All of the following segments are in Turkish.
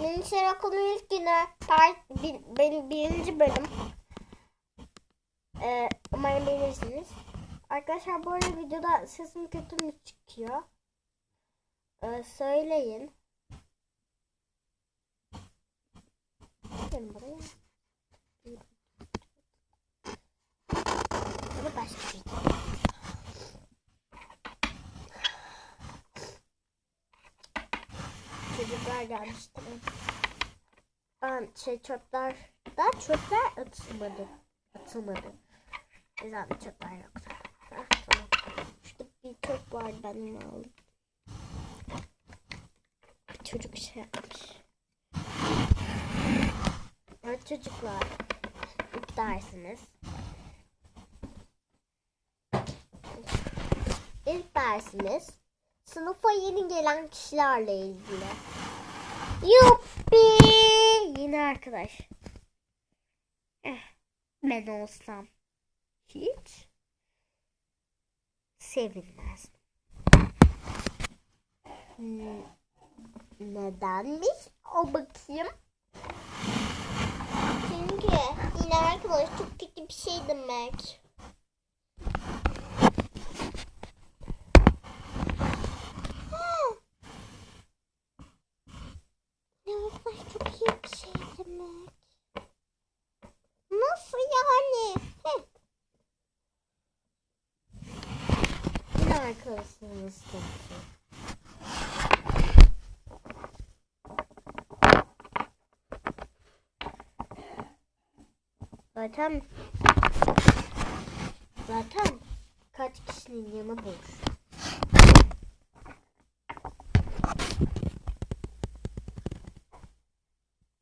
Gençler okulun ilk günü. Part, bir, benim birinci bölüm. Ee, umarım beğenirsiniz. Arkadaşlar bu arada videoda sesim kötü mü çıkıyor? Ee, söyleyin. Gelin. Bunu başlayacağım. Çocuklar gelmişti. Ben şey çöpler da çöpler atılmadı. Atılmadı. Güzel çöpler yoktu. Heh, tamam. Şurada bir çöp var benim aldım. Bir çocuk şey yapmış. Evet çocuklar. Dersiniz. İlk dersimiz sınıfa yeni gelen kişilerle ilgili. Yuppi! Yeni arkadaş. Eh, ben olsam hiç sevinmezdim. Hmm, Nedenmiş? O bakayım. Çünkü yine arkadaş çok kötü bir şey demek. Ha. Ne arkadaş çok iyi bir şey demek. Nasıl yani? Heh. Yine arkadaşlarımız tanışıyor. Zaten zaten kaç kişinin yanı boş.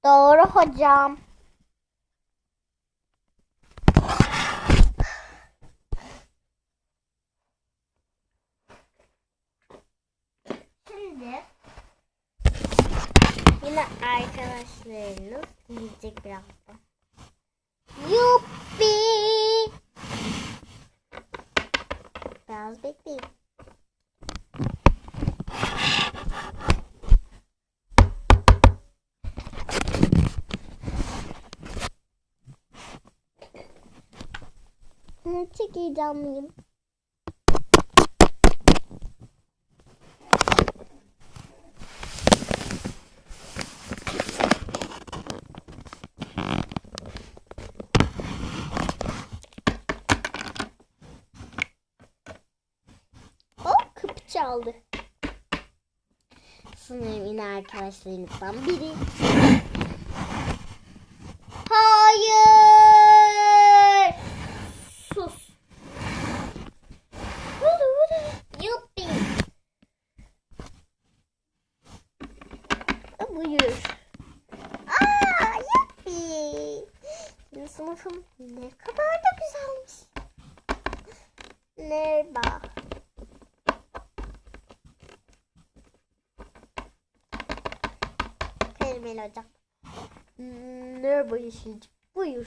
Doğru hocam. Şimdi yine arkadaşlarınız yiyecek birazdan. Yuppi! Biraz bekleyin. Hı, Çok heyecanlıyım. O kapı çaldı. Sanırım yine arkadaşlarınızdan biri. Hayır! Sus. Vudu vudu. Yuppi. Buyur. Aa, yuppi. Benim sınıfım ne kadar da güzelmiş. Merhaba. Kerimeli hocam. Merhaba Yeşilcik. Buyur.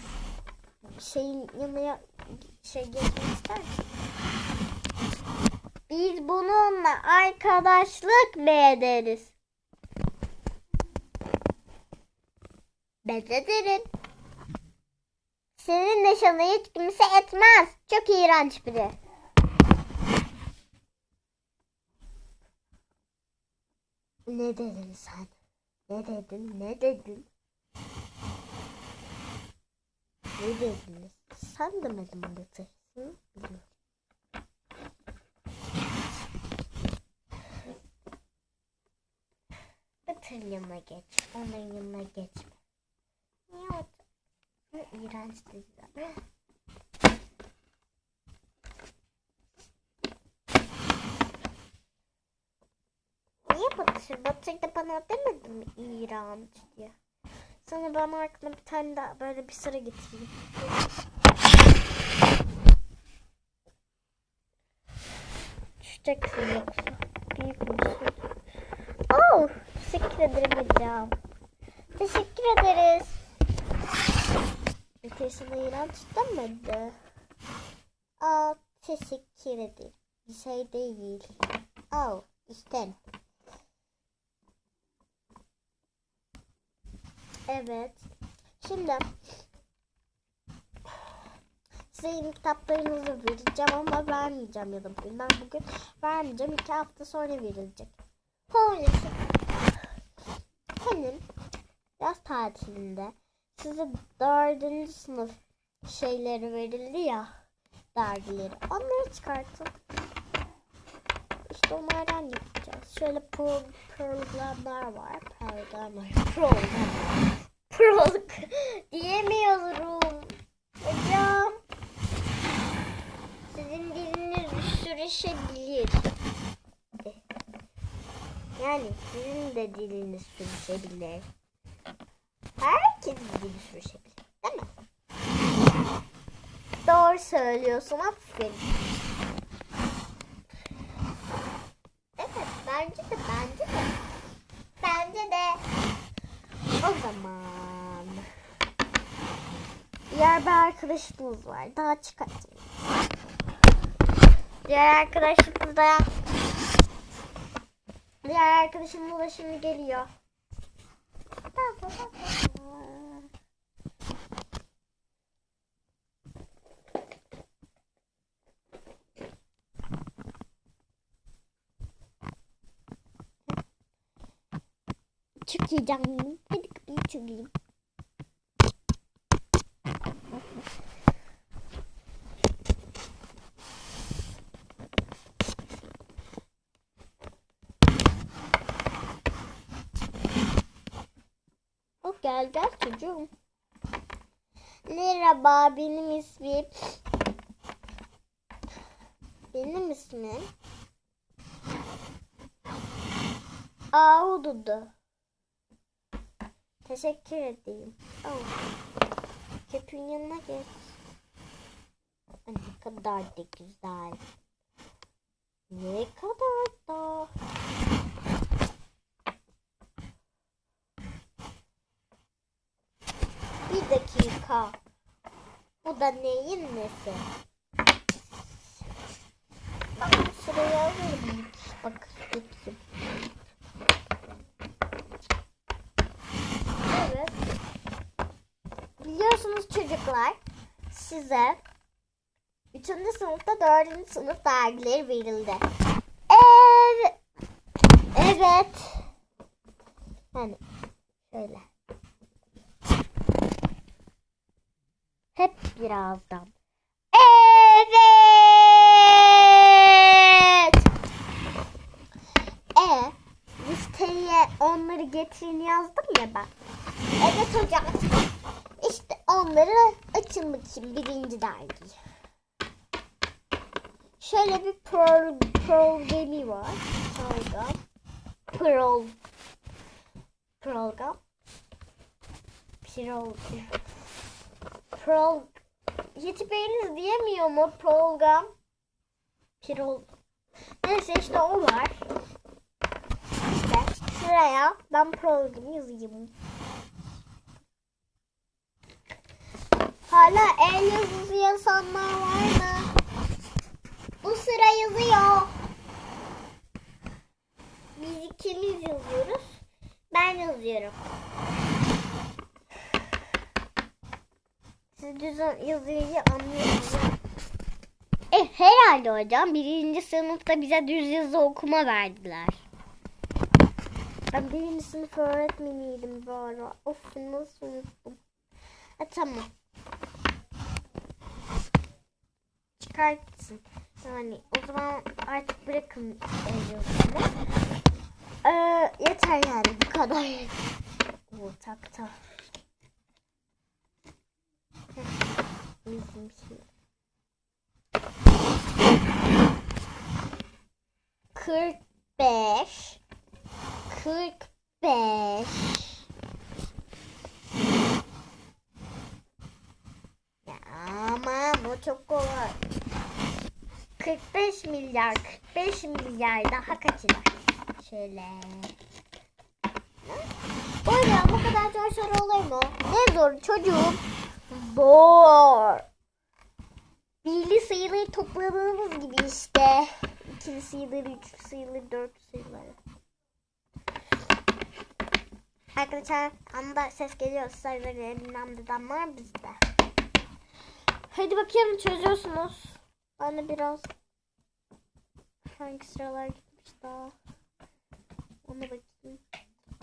Şeyin yanına şey geçmek ister? Biz bununla arkadaşlık mı ederiz? Ben ederim. Senin neşanı hiç kimse etmez. Çok iğrenç biri. Ne dedin sen? Ne dedin? Ne dedin? Ne dediniz? Sen demedin dedi? Hı? Biliyorum. Ötür yanına geç. Onun yanına geçme. Niye? Ne iğrenç dediler. Batır da bana demedin mi iğrenç diye. Sonra bana aklına bir tane daha böyle bir sıra getireyim. Düşeceksin yoksa. Büyük müsün? Oh, teşekkür ederim hocam. Teşekkür ederiz. Ötesine iğrenç demedi. Aa, teşekkür ederim. Bir şey değil. Oh, işte. Evet. Şimdi size yeni kitaplarınızı vereceğim ama vermeyeceğim ya da bugün. Ben bugün vermeyeceğim. iki hafta sonra verilecek. Polis. Benim yaz tatilinde size dördüncü sınıf şeyleri verildi ya dergileri. Onları çıkartın. İşte onlardan yapacağız. Şöyle pro, programlar var. Programlar. Programlar. Prolog diyemiyorum. Hocam. Sizin diliniz sürüşebilir. Yani sizin sürüşebilir. Herkesin dili sürüşebilir. Değil mi? Doğru söylüyorsun. Aferin. Evet bence de bence de. Bence de. O zaman. Diğer bir arkadaşımız var. Daha çıkartayım. Diğer arkadaşımız da Diğer arkadaşımız da şimdi geliyor. Heyecanlıyım. Hadi kapıyı çalayım. Çocuğum. Merhaba benim ismim. Benim ismim. Ahududu. Teşekkür edeyim. Oh. Köpüğün yanına geç. Ne kadar da güzel. Ne kadar da. Dakika. Bu da neyin nesi? Ben şuraya alayım. Bak bakayım. Evet. Biliyorsunuz çocuklar size 3. sınıfta 4. sınıf dergileri verildi. Evet. Evet. Yani şöyle. Hep birazdan. Evet. E listeye onları getirin yazdım ya ben. Evet hocam. İşte onları açın bakayım birinci dergi. Şöyle bir pro, programi var. Program. Pro, program. Pro, pro, hiçbiriniz diyemiyor mu program? Pro, neyse işte o var. İşte şuraya ben programı yazayım. Hala el yazısı yazanlar var mı? Bu sıra yazıyor. Biz ikimiz yazıyoruz. Ben yazıyorum. Siz düz yazıyı anlıyorsunuz. E herhalde hocam birinci sınıfta bize düz yazı okuma verdiler. Ben birinci sınıf öğretmeniydim bu ara. Of nasıl unuttum. E tamam. Çıkartsın. Yani o zaman artık bırakın el yazısını. Ee, yeter yani bu kadar. Ortakta. Bizim şey. Kırk beş. Kırk beş. Ya aman o çok kolay. 45 milyar, 45 milyar daha kaç eder? Şöyle. Böyle bu kadar zor soru olur mu? Ne zor çocuğum? Zor. Birli sayıları topladığımız gibi işte. İkili sayıları, üçlü sayıları, dörtlü sayıları. Arkadaşlar anda ses geliyorsa verin elimden dedem var bizde. Hadi bakayım çözüyorsunuz. Ben de biraz hangi sıralar gitmiş daha. Ona bakayım.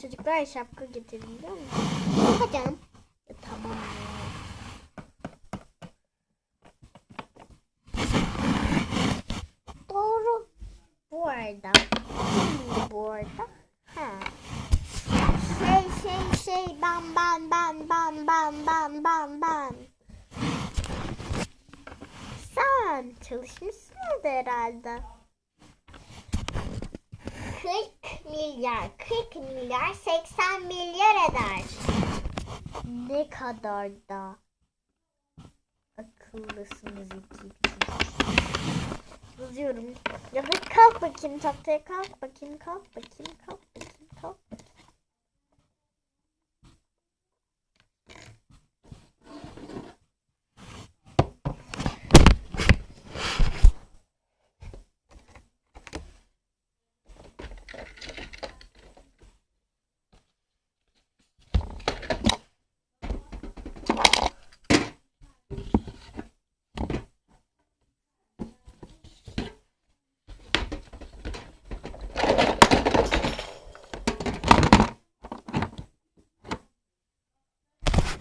Çocuklar şapka getirin biliyor musun? Hocam. Ya, tamam Sen çalışmışsınız herhalde. 40 milyar, 40 milyar 80 milyar eder. Ne kadar da akıllısınız iki Yazıyorum. Ya hadi kalk bakayım tahtaya kalk bakayım kalk bakayım kalk bakayım kalk bakayım.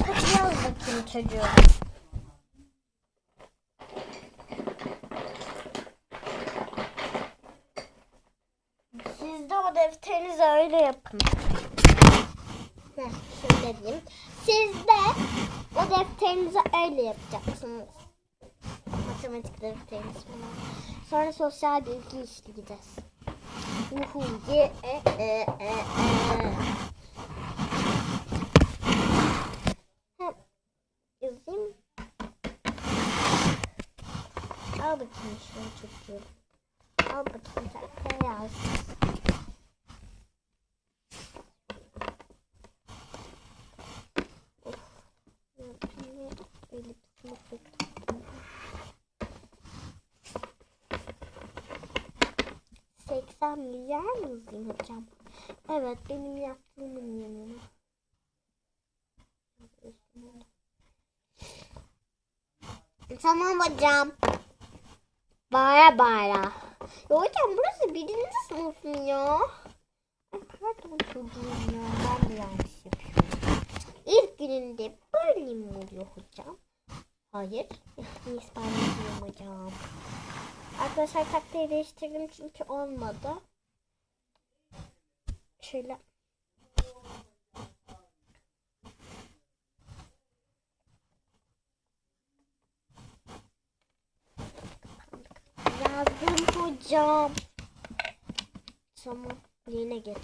Hadi yaz çocuğum. Siz de o defterinizi öyle yapın. Heh, şöyle diyeyim. Siz de o defterinizi öyle yapacaksınız. Matematik defteriniz falan. Sonra sosyal bilgi işleyeceğiz. Uhu, ye, e, e, e, e. Hem yazayım. Al bakayım şunu çocuğum. Al bakayım sen yaz. Of. Niye öyle bir sınıf bekledim? 80 milyar mı yazayım hocam? Evet benim yaptığımın yanına. Tamam hocam. Bağıra bağıra. Ya burası birinci sınıf mı ya? Ay pardon çocuğum ya. Ben de yanlış yapıyorum. İlk gününde böyle mi oluyor hocam? Hayır. Neyse ben hocam. Arkadaşlar taktiği değiştirdim çünkü olmadı. Şöyle. Yazdım hocam. Tamam. Yine geç.